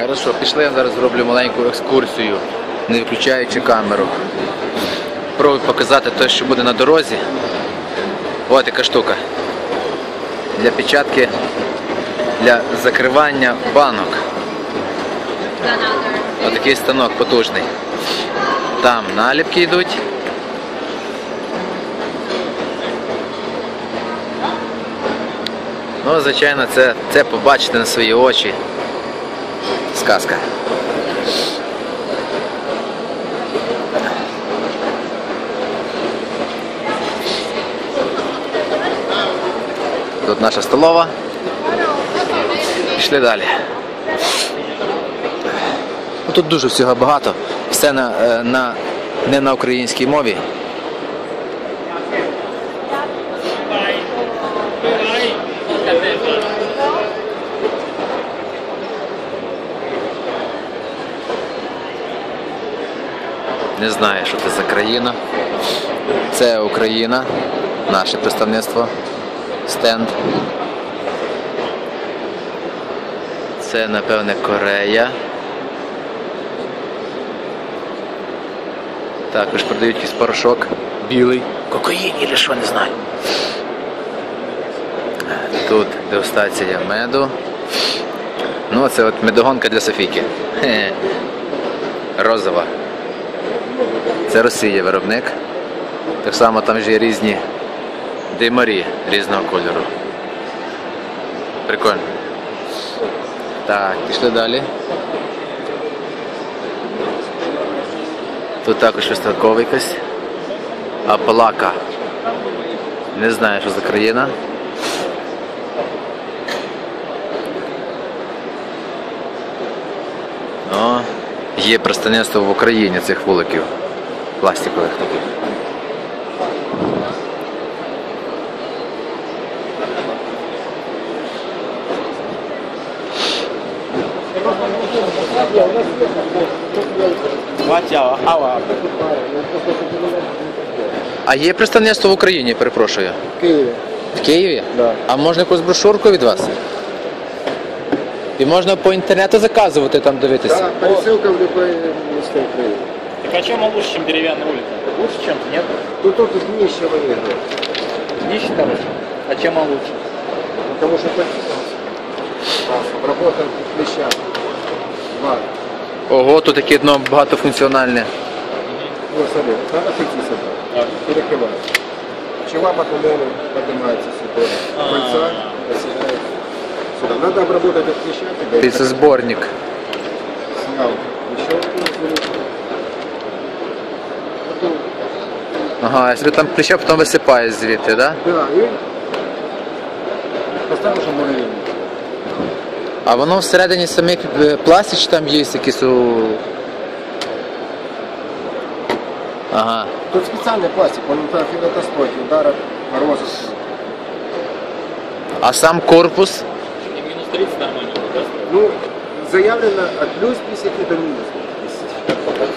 Хорошо, пішли, я зараз зроблю маленьку екскурсію, не включаючи камеру. Пробую показати те, що буде на дорозі. Ось яка штука. Для печатки, для закривання банок. Отакий станок потужний. Там наліпки йдуть. Ну, звичайно, це, це побачити на свої очі. Сказка. Тут наша столова. Пішли далі. Тут дуже всього багато. Все на, е, на, не на українській мові. Не знаю, що це за країна. Це Україна, наше представництво, стенд. Це, напевне, Корея. Також продають якийсь порошок білий. Кокаїн чи що, не знаю. Тут дегустація меду. Ну, це от медогонка для Софійки. Розова. Це Росія виробник. Так само там ж є різні димарі різного кольору. Прикольно. Так, пішли далі. Тут також виставкова якась. Аплака. Не знаю, що за країна. Є представництво в Україні цих вуликів. Пластикових таких. А є представництво в Україні, перепрошую. В Києві. В Києві? Да. А можна якусь брошурку від вас? І можна по інтернету заказувати там дивитися. Да, пересылка в любое место Украины. Так а чем он лучше, чем деревянная улица? Лучше чем-то, нет? Тут тут днище военное. Днище хорошо. А чем он лучше? Потому что обработан клеща. Два. Ого, тут таке дно багатофункціональне. Вот смотри, надо прийти сюда. Перекрывать. Пчела по туннелю поднимается сюда. Кольца оседает сюда. Надо обработать от клеща. тебя. Це зборник. Снял. Еще один. Ага, собі там кліща потім висипає звідти, да? Да, и поставил уже муравейник. А воно всередині самих е, пластик чи там є якісь у. Ага. Тут специальный пластик, он филотостойкий, ударов, мороза. А сам корпус? И минус 30 нормально будет, да? Ну, заявлено от плюс 50 до минус 50.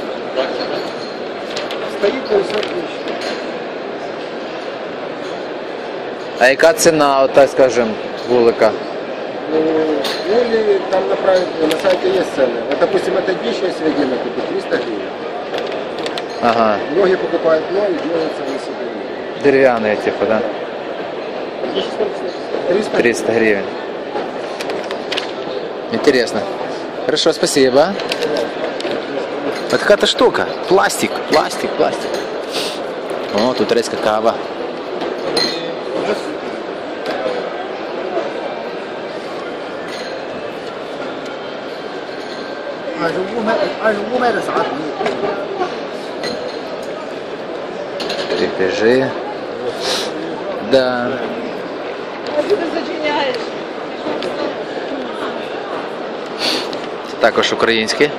Стоит 50 тысяч. А яка ціна, от, так скажем, вулика? Ну, или там направить, на сайте есть цены. Вот, допустим, это дичь, если отдельно купить, 300 гривен. Ага. Многие покупают дно и делаются на себе. Дерев'яне, типу, да? 300 300 гривен. Интересно. Хорошо, спасибо. Вот какая-то штука. Пластик, пластик, пластик. О, тут резка кава. Крепежи. Да. Також український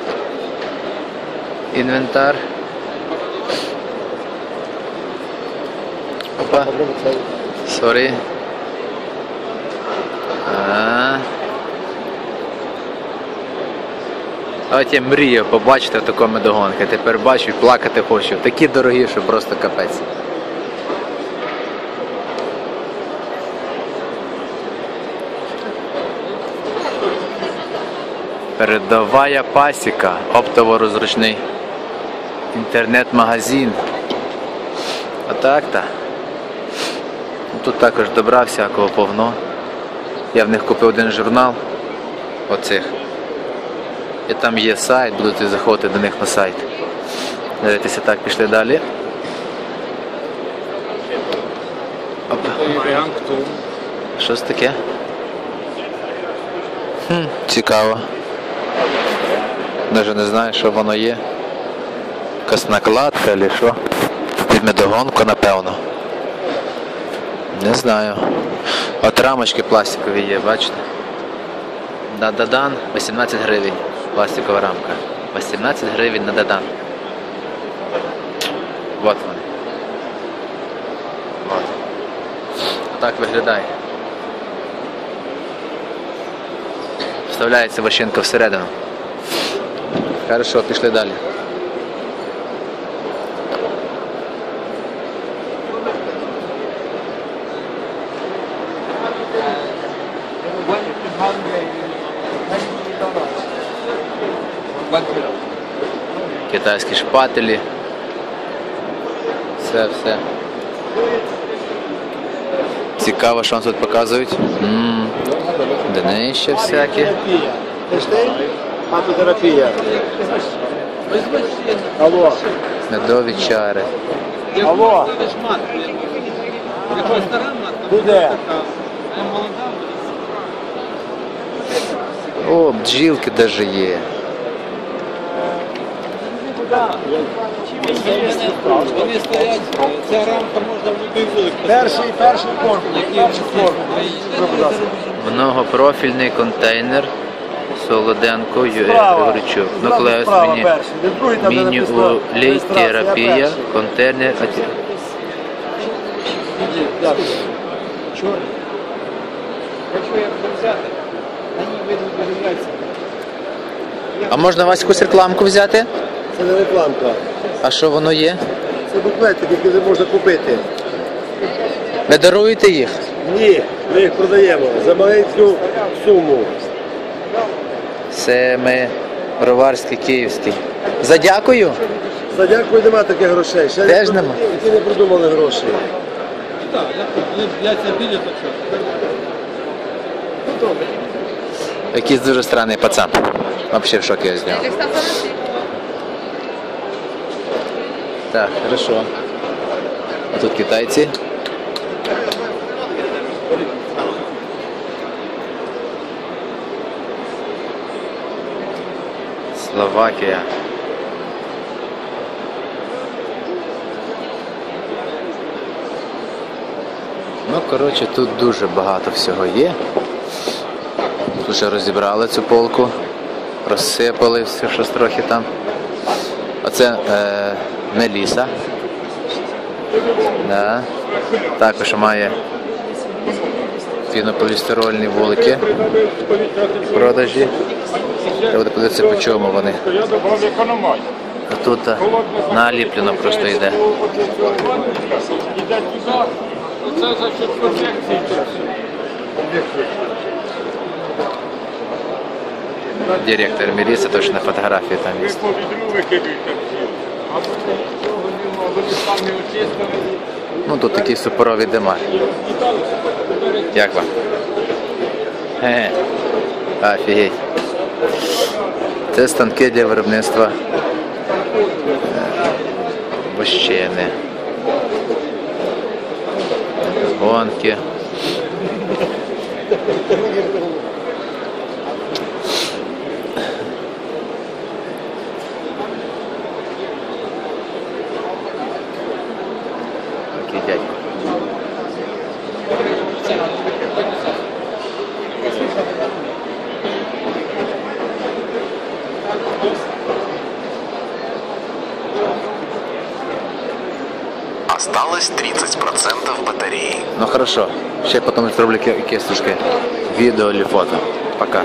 інвентар. Опа. Сорі. От я мрію побачити в такому догонки. Тепер бачу плакати хочу. Такі дорогі, що просто капець. Передовая пасіка, оптово-розручний інтернет-магазин. Отак та. Тут також добра всякого повно. Я в них купив один журнал оцих. І там є сайт, будете заходити до них на сайт. Дивитися так, пішли далі. Оп. Що таке? Хм, цікаво. Навіть не знаю, що воно є. Якась накладка чи що. Під медогонку, напевно. Не знаю. От рамочки пластикові є, бачите? Да-да-дан, 18 гривень. Пластикова рамка. 18 гривень на дадан. Вот вони. Вот. Так виглядає. Вставляється вощинка всередину. Хорошо, пішли далі. Китайські шпателі. Все, все. Цікаво, що нам тут показують. М, Днища всякі. Фототерапія. Алло. Медові чари. Алло. Буде. О, бджілки даже є. Вони стоять, ця рамка можна в будь-який вулик. Перший, перший корпус. Перший корпус. Многопрофільний контейнер Солоденко Юрій Справа. Григорчук. Зразу міні. перший. Не другий, там, де написано Міні-терапія, контейнер. Якщо я буду взяти. А можна у вас якусь рекламку взяти? Це не рекламка. А що воно є? Це буклети, які не можна купити. Ви даруєте їх? Ні, ми їх продаємо за маленьку суму. Це ми броварський київський. Задякую. За дякую нема таких грошей. Ще Теж не, нема? Які не придумали гроші. Так, вони яйця білі, то що? Якийсь дуже странний пацан. Взагалі в шокі я з нього. Так, хорошо. А тут китайці. Словакія. Ну, коротше, тут дуже багато всього є. Тут вже розібрали цю полку, розсипали все, щось трохи там. Оце е, Меліса. Да. Також має пінополістирольні вулики в продажі. Треба подивитися, по чому вони. Тут наліплено просто йде. Директор Меліса, точно на фотографії там є. Ну тут такий супоровий димар. Як вам? Офігеть. Це станки для виробництва е, вощини. Гонки. Осталось 30% батареи. Ну хорошо. Ще потім зроблю якесь или відео чи фото. Пока.